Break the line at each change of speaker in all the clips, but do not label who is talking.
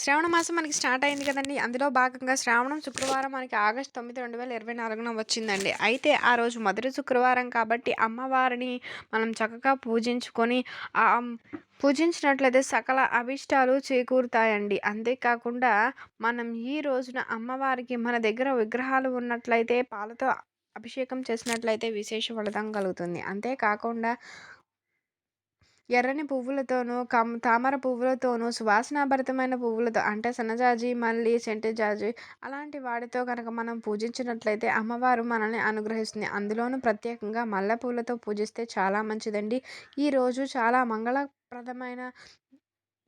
శ్రావణ మాసం మనకి స్టార్ట్ అయింది కదండి. అందులో భాగంగా శ్రావణం శుక్రవారం మనకి ఆగస్ట్ తొమ్మిది రెండు వేల ఇరవై నాలుగున వచ్చిందండి. అయితే ఆ రోజు మొదటి శుక్రవారం కాబట్టి అమ్మవారిని మనం చక్కగా పూజించుకొని పూజించినట్లయితే సకల అభిష్టాలు చేకూరుతాయండి. అంతేకాకుండా మనం ఈ రోజున అమ్మవారికి మన దగ్గర విగ్రహాలు ఉన్నట్లయితే పాలతో అభిషేకం చేసినట్లయితే విశేష ఫలితం కలుగుతుంది. అంతేకాకుండా ఎర్రని పువ్వులతోనూ కమ్ తామర పువ్వులతోనూ సువాసనాభరితమైన పువ్వులతో అంటే సన్నజాజి మల్లి సెంటు జాజి అలాంటి వాటితో కనుక మనం పూజించినట్లయితే అమ్మవారు మనల్ని అనుగ్రహిస్తుంది. అందులోనూ ప్రత్యేకంగా మల్లెపూలతో పూజిస్తే చాలా మంచిదండి. ఈరోజు చాలా మంగళప్రదమైన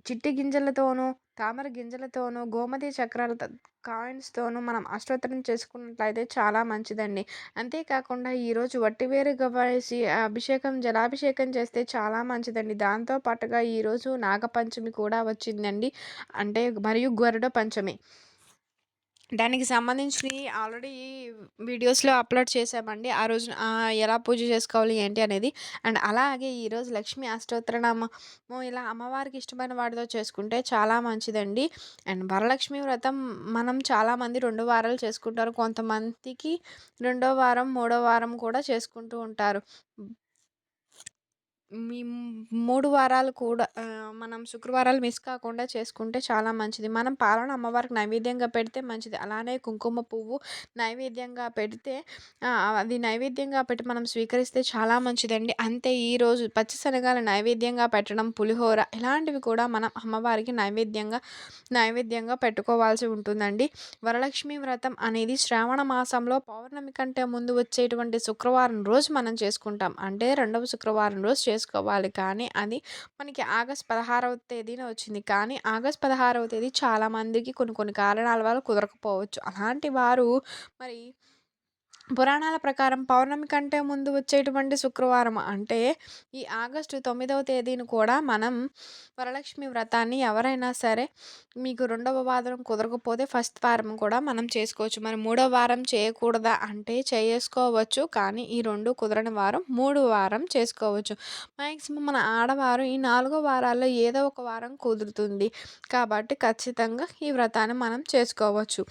చిట్టి గింజలతోనూ తామర గింజలతోనూ గోమతి చక్రాలతో కాయిన్స్తోనూ మనం అష్టోత్తరం చేసుకున్నట్లయితే చాలా మంచిదండి. అంతేకాకుండా ఈరోజు వట్టివేరుగా వేసి అభిషేకం జలాభిషేకం చేస్తే చాలా మంచిదండి. దాంతో పాటుగా ఈరోజు నాగపంచమి కూడా వచ్చిందండి. అంటే మరియు గరుడ పంచమి. దానికి సంబంధించినవి ఆల్రెడీ వీడియోస్లో అప్లోడ్ చేసామండి ఆ రోజు ఎలా పూజ చేసుకోవాలి ఏంటి అనేది. అండ్ అలాగే ఈరోజు లక్ష్మీ అష్టోత్తరనామము ఇలా అమ్మవారికి ఇష్టమైన వాటితో చేసుకుంటే చాలా మంచిదండి. అండ్ వరలక్ష్మి వ్రతం మనం చాలామంది రెండు వారాలు చేసుకుంటారు. కొంతమందికి రెండో వారం మూడో వారం కూడా చేసుకుంటూ ఉంటారు. మీ మూడు వారాలు కూడా మనం శుక్రవారాలు మిస్ కాకుండా చేసుకుంటే చాలా మంచిది. మనం పాలన అమ్మవారికి నైవేద్యంగా పెడితే మంచిది. అలానే కుంకుమ పువ్వు నైవేద్యంగా పెడితే అది నైవేద్యంగా పెట్టి మనం స్వీకరిస్తే చాలా మంచిదండి. అంతే ఈరోజు పచ్చిశనగల నైవేద్యంగా పెట్టడం పులిహోర ఇలాంటివి కూడా మనం అమ్మవారికి నైవేద్యంగా నైవేద్యంగా పెట్టుకోవాల్సి ఉంటుందండి. వరలక్ష్మి వ్రతం అనేది శ్రావణ మాసంలో పౌర్ణమి కంటే ముందు వచ్చేటువంటి శుక్రవారం రోజు మనం చేసుకుంటాం. అంటే రెండవ శుక్రవారం రోజు చేసుకుంటాం. చేసుకోవాలి. కానీ అది మనకి ఆగస్ట్ పదహారవ తేదీన వచ్చింది. కానీ ఆగస్ట్ పదహారవ తేదీ చాలామందికి కొన్ని కొన్ని కారణాల వల్ల కుదరకపోవచ్చు. అలాంటి వారు మరి పురాణాల ప్రకారం పౌర్ణమి కంటే ముందు వచ్చేటువంటి శుక్రవారం అంటే ఈ ఆగస్టు తొమ్మిదవ తేదీని కూడా మనం వరలక్ష్మి వ్రతాన్ని ఎవరైనా సరే మీకు రెండవ వారం కుదరకపోతే ఫస్ట్ వారం కూడా మనం చేసుకోవచ్చు. మరి మూడవ వారం చేయకూడదా అంటే చేసుకోవచ్చు. కానీ ఈ రెండు కుదరని వారం మూడు వారం చేసుకోవచ్చు. మ్యాక్సిమం మన ఆడవారు ఈ నాలుగో వారాల్లో ఏదో ఒక వారం కుదురుతుంది. కాబట్టి ఖచ్చితంగా ఈ వ్రతాన్ని మనం చేసుకోవచ్చు.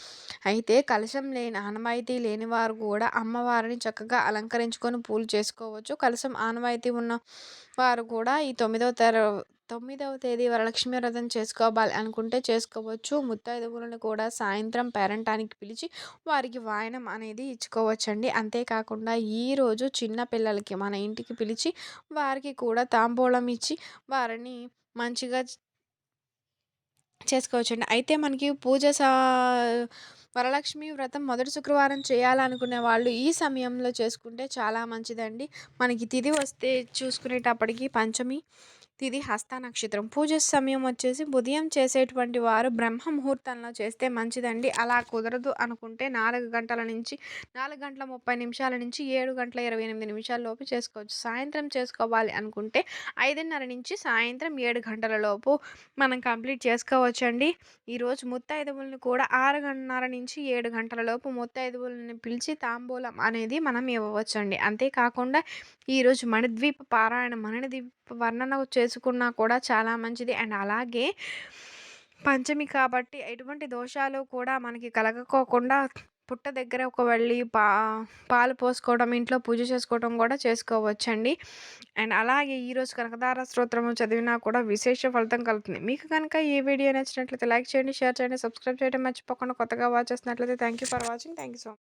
అయితే కలశం లేని ఆనవాయితీ లేని వారు కూడా అమ్మవారిని చక్కగా అలంకరించుకొని పూలు చేసుకోవచ్చు. కలసం ఆనవాయితీ ఉన్న వారు కూడా ఈ తొమ్మిదవ తర తొమ్మిదవ తేదీ వరలక్ష్మి వ్రతం చేసుకోవాలి అనుకుంటే చేసుకోవచ్చు. ముత్తైదువులను కూడా సాయంత్రం పేరంటానికి పిలిచి వారికి వాయనం అనేది ఇచ్చుకోవచ్చండి. అంతేకాకుండా ఈరోజు చిన్న పిల్లలకి మన ఇంటికి పిలిచి వారికి కూడా తాంబూలం ఇచ్చి వారిని మంచిగా చేసుకోవచ్చండి. అయితే మనకి పూజ సా వరలక్ష్మి వ్రతం మొదటి శుక్రవారం చేయాలనుకునే వాళ్ళు ఈ సమయంలో చేసుకుంటే చాలా మంచిదండి. మనకి తిథి వస్తే చూసుకునేటప్పటికి పంచమి తిది హస్త నక్షత్రం. పూజ సమయం వచ్చేసి ఉదయం చేసేటువంటి వారు బ్రహ్మ ముహూర్తంలో చేస్తే మంచిదండి. అలా కుదరదు అనుకుంటే నాలుగు గంటల నుంచి నాలుగు గంటల ముప్పై నిమిషాల నుంచి ఏడు గంటల ఇరవై ఎనిమిది నిమిషాల లోపు చేసుకోవచ్చు. సాయంత్రం చేసుకోవాలి అనుకుంటే ఐదున్నర నుంచి సాయంత్రం ఏడు గంటల లోపు మనం కంప్లీట్ చేసుకోవచ్చండి. ఈరోజు ముత్తైదువులను కూడా ఆరు గంటన్నర నుంచి ఏడు గంటల లోపు ముత్తైదువులను పిలిచి తాంబూలం అనేది మనం ఇవ్వవచ్చండి. అంతేకాకుండా ఈరోజు మణిద్వీప పారాయణ మణిద్వీప వర్ణన చేసుకున్నా కూడా చాలా మంచిది. అండ్ అలాగే పంచమి కాబట్టి ఎటువంటి దోషాలు కూడా మనకి కలగకోకుండా పుట్ట దగ్గర ఒక వెళ్ళి పా పాలు పోసుకోవడం ఇంట్లో పూజ చేసుకోవడం కూడా చేసుకోవచ్చండి. అండ్ అలాగే ఈరోజు కనకదార స్తోత్రము చదివినా కూడా విశేష ఫలితం కలుగుతుంది. మీకు కనుక ఈ వీడియో నచ్చినట్లయితే లైక్ చేయండి షేర్ చేయండి సబ్స్క్రైబ్ చేయడం మర్చిపోకుండా కొత్తగా వాచ్ చేసినట్లయితే thank you for watching thank you so much